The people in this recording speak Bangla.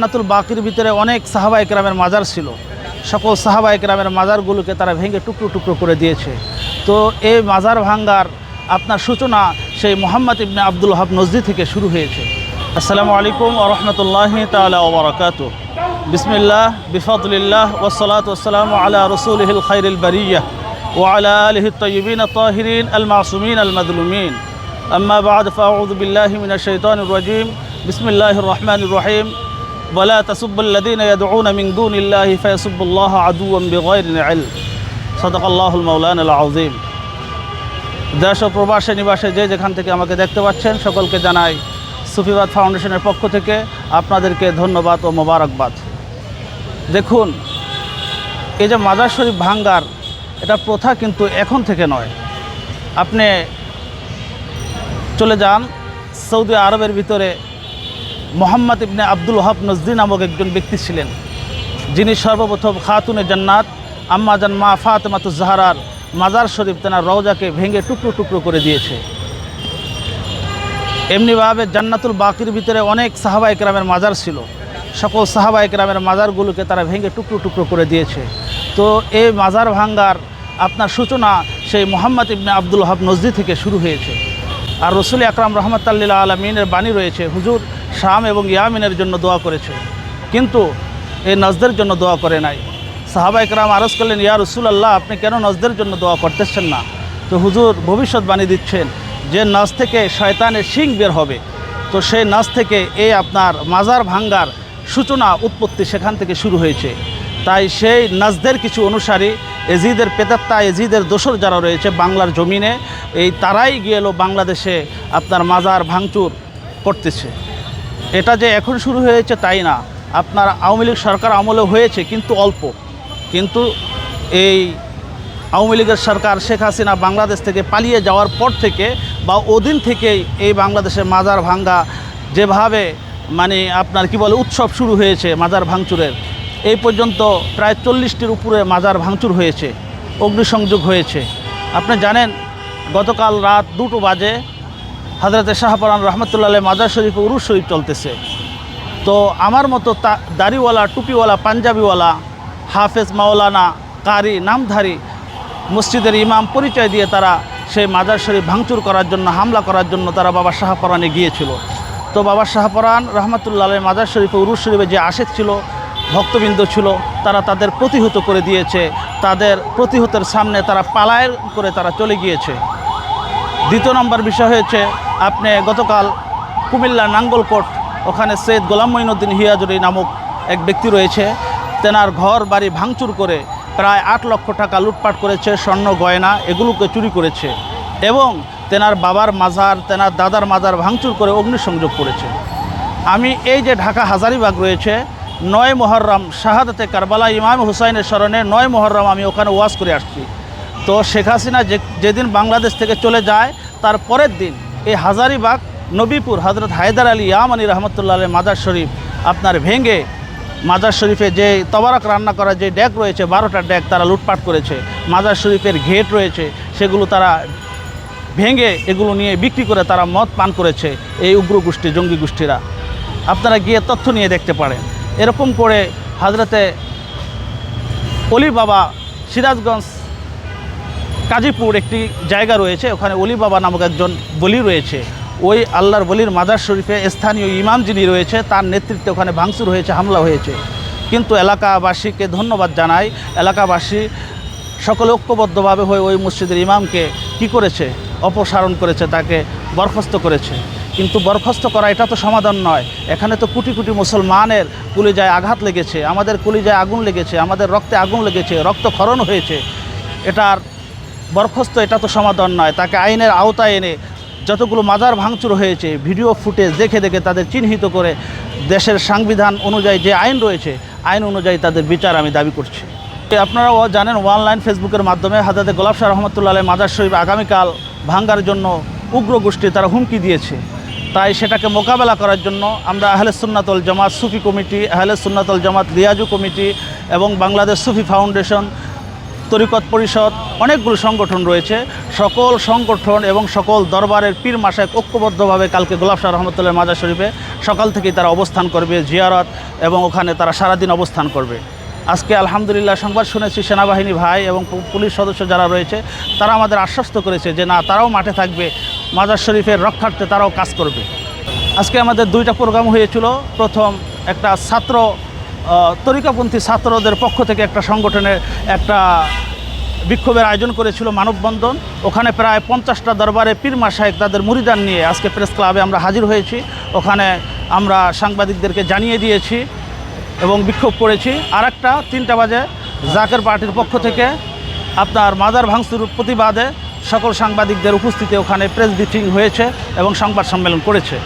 জান্নাতুল বাকির ভিতরে অনেক সাহাবা একরামের মাজার ছিল। সকল সাহাবা একরামের মাজারগুলোকে তারা ভেঙে টুকরো টুকরো করে দিয়েছে। তো এই মাজার ভাঙ্গার আপনার সূচনা সেই Mohammad ibn Abdul hub Najdi থেকে শুরু হয়েছে। আসসালামু আলাইকুম আরহামতুল্লাহ তালাকাত বিসমিল্লা বিসমিল্লাহ ওসলাত ওসালাম আলা রসুলহিল খৈরুল বারিয়া ও আলা আলহ তৈবিন আল মাসুমিন আল মদলুমিন আম্মা বাদ ফাউদ বিল্লাহ মিনা শৈতান রাজিম। বিসমিল্লাহ রহমান রহিম। ওয়ালা তাসুবুল্লাদিন ইয়াদউন মিন الله عدوا بغير علم. صدق الله মাওলানা العظيم. দেশ ও প্রবাসে নিবাসে যে যেখান থেকে আমাকে দেখতে পাচ্ছেন, সকলকে জানাই সুফিবাদ ফাউন্ডেশনের পক্ষ থেকে আপনাদেরকে ধন্যবাদ ও মোবারকবাদ। দেখুন, এই যে মাজার শরীফ ভাঙ্গার, এটা প্রথা কিন্তু এখন থেকে নয়। আপনি চলে যান সৌদি আরবের ভিতরে মোহাম্মদ ইবনে আব্দুল ওহাব নজদি নামক একজন ব্যক্তি ছিলেন। যিনি সর্বপ্রথম খাতুনে জান্নাত, আম্মা জান মা ফাতেমাতু জাহারার মাজার শরীফ তেনার রওজাকে ভেঙে টুকরো টুকরো করে দিয়েছে। এমনিভাবে জান্নাতুল বাকির ভিতরে অনেক সাহাবা একরামের মাজার ছিল। সকল সাহাবা একরামের মাজারগুলোকে তারা ভেঙে টুকরো টুকরো করে দিয়েছে। তো এই মাজার ভাঙ্গার আপনার সূচনা সেই Mohammad ibn Abdul hub Najdi থেকে শুরু হয়েছে। আর রসুল আকরাম রহমতাল্লিল্লা আলমিনের বাণী রয়েছে, হুজুর শাম এবং ইয়ামিনের জন্য দোয়া করেছে। কিন্তু এই নজদের জন্য দোয়া করে নাই। সাহাবা একরাম আরজ করলেন, ইয়া রসুল আল্লাহ আপনি কেন নজদের জন্য দোয়া করতেছেন না? তো হুজুর ভবিষ্যৎবাণী দিচ্ছেন যে নাচ থেকে শয়তানের শিং বের হবে। তো সেই নাচ থেকে এই আপনার মাজার ভাঙ্গার সূচনা উৎপত্তি সেখান থেকে শুরু হয়েছে। তাই সেই নাজদের কিছু অনুসারী এজিদের পেতাত্তা এজিদের দোসর যারা রয়েছে বাংলার জমিনে, এই তারাই গিয়ে এলো বাংলাদেশে আপনার মাজার ভাঙচুর করতেছে। এটা যে এখন শুরু হয়েছে তাই না, আপনার আওয়ামী লীগ সরকার আমলে হয়েছে কিন্তু অল্প। কিন্তু এই আওয়ামী লীগের সরকার শেখ হাসিনা বাংলাদেশ থেকে পালিয়ে যাওয়ার পর থেকে বা ওদিন থেকেই এই বাংলাদেশে মাজার ভাঙ্গা যেভাবে মানে আপনার কি বলে উৎসব শুরু হয়েছে মাজার ভাঙচুরের, এই পর্যন্ত প্রায় চল্লিশটির উপরে মাজার ভাঙচুর হয়েছে, অগ্নিসংযোগ হয়েছে। আপনি জানেন, গতকাল রাত দুটো বাজে হাজরতে শাহপরান রহমতুল্লাহ মাজার শরীফে উরুস শরীফ চলতেছে। তো আমার মতো তা দাড়িওয়ালা, টুপিওয়ালা, পাঞ্জাবিওয়ালা, হাফেজ মাওলানা, কারি, নামধারী, মসজিদের ইমাম পরিচয় দিয়ে তারা সেই মাজার শরীফ ভাঙচুর করার জন্য, হামলা করার জন্য তারা বাবা শাহপরানে গিয়েছিল। তো বাবা শাহপরান রহমতুল্লাহ মাজার শরীফে উরুস শরীফে যে আশেক ছিল, ভক্তবৃন্দ ছিল, তারা তাদের প্রতিহত করে দিয়েছে। তাদের প্রতিহতের সামনে তারা পালায়ের করে তারা চলে গিয়েছে। দ্বিতীয় নম্বর বিষয় হয়েছে আপনি গতকাল কুমিল্লা নাঙ্গলকোট ওখানে সৈয়দ গোলাম মঈনুদ্দিন হিয়াজুরি নামক এক ব্যক্তি রয়েছে। তেনার ঘর বাড়ি ভাঙচুর করে প্রায় আট লক্ষ টাকা লুটপাট করেছে, স্বর্ণ গয়না এগুলোকে চুরি করেছে এবং তেনার বাবার মাজার, তেনার দাদার মাজার ভাঙচুর করে অগ্নিসংযোগ করেছে। আমি এই যে ঢাকা হাজারিবাগ রয়েছে, নয় মহরম শাহাদাতে কারবালা ইমাম হুসাইনের স্মরণে নয় মহরম আমি ওখানে ওয়াজ করে আসছি। তো শেখ হাসিনা যেদিন বাংলাদেশ থেকে চলে যায়, তার পরের দিন এই হাজারিবাগ, নবীপুর হজরত হায়দার আলী ইয়ামানি রহমতুল্লাহ মাজার শরীফ আপনার ভেঙে মাজার শরীফে যে তবারক রান্না করা যে ডেক রয়েছে, বারোটা ডেক তারা লুটপাট করেছে। মাজার শরীফের ঘেট রয়েছে, সেগুলো তারা ভেঙে এগুলো নিয়ে বিক্রি করে তারা মদ পান করেছে এই উগ্র গোষ্ঠী জঙ্গি গোষ্ঠীরা। আপনারা গিয়ে তথ্য নিয়ে দেখতে পারেন। এরকম করে হাজরতে অলি বাবা সিরাজগঞ্জ কাজীপুর একটি জায়গা রয়েছে, ওখানে অলি বাবা নামক একজন বলি রয়েছে। ওই আল্লাহর বলির মাজার শরীফে স্থানীয় ইমাম যিনি রয়েছে, তার নেতৃত্বে ওখানে ভাঙচুর হয়েছে, হামলা হয়েছে। কিন্তু এলাকাবাসীকে ধন্যবাদ জানাই। এলাকাবাসী সকলে ঐক্যবদ্ধভাবে হয়ে ওই মসজিদের ইমামকে কি করেছে? অপসারণ করেছে, তাকে বরখাস্ত করেছে। কিন্তু বরখাস্ত করা এটা তো সমাধান নয়। এখানে তো কোটি কোটি মুসলমানের কুলিজায় আঘাত লেগেছে, আমাদের কুলিজায় আগুন লেগেছে, আমাদের রক্তে আগুন লেগেছে রক্ত রক্তক্ষরণ হয়েছে। এটার বরখাস্ত, এটা তো সমাধান নয়। তাকে আইনের আওতায় এনে যতগুলো মাজার ভাঙচুর হয়েছে, ভিডিও ফুটেজ দেখে দেখে তাদের চিহ্নিত করে দেশের সংবিধান অনুযায়ী যে আইন রয়েছে, আইন অনুযায়ী তাদের বিচার আমি দাবি করছি। আপনারাও জানেন অনলাইন ফেসবুকের মাধ্যমে হাজাতে গোলাপ শাহ রহমতুল্লাহ মাজার শরীফ আগামীকাল ভাঙ্গার জন্য উগ্র গোষ্ঠী তারা হুমকি দিয়েছে। তাই সেটাকে মোকাবেলা করার জন্য আমরা আহলে সুন্নাতল জামাত, সুফি কমিটি, আহলে সুন্নাতল জামাত, লিয়াজু কমিটি এবং বাংলাদেশ সুফি ফাউন্ডেশন তরিকত পরিষদ, অনেকগুলো সংগঠন রয়েছে। সকল সংগঠন এবং সকল দরবারের পীর মাসায় ঐক্যবদ্ধভাবে কালকে গোলাপ শাহ রহমতুল্লাহ মাজার শরীফে সকাল থেকেই তারা অবস্থান করবে, জিয়ারত এবং ওখানে তারা সারাদিন অবস্থান করবে। আজকে আলহামদুলিল্লাহ সংবাদ শুনেছি, সেনাবাহিনী ভাই এবং পুলিশ সদস্য যারা রয়েছে, তারা আমাদের আশ্বস্ত করেছে যে না, তারাও মাঠে থাকবে মাজার শরীফের রক্ষার্থে তারাও কাজ করবে। আজকে আমাদের দুইটা প্রোগ্রাম হয়েছিল। প্রথম একটা ছাত্র তরিকাপন্থী ছাত্রদের পক্ষ থেকে একটা সংগঠনের একটা বিক্ষোভের আয়োজন করেছিল মানববন্ধন। ওখানে প্রায় পঞ্চাশটা দরবারে পীর মাসায়েক তাদের মুরিদান নিয়ে আজকে প্রেস ক্লাবে আমরা হাজির হয়েছি। ওখানে আমরা সাংবাদিকদেরকে জানিয়ে দিয়েছি এবং বিক্ষোভ করেছি। আর একটা তিনটা বাজে জাকের পার্টির পক্ষ থেকে আপনার মাদার ভাঙচুর প্রতিবাদে সকল সাংবাদিকদের উপস্থিতি ওখানে প্রেস ব্রিফিং হয়েছে এবং সংবাদ সম্মেলন করেছে।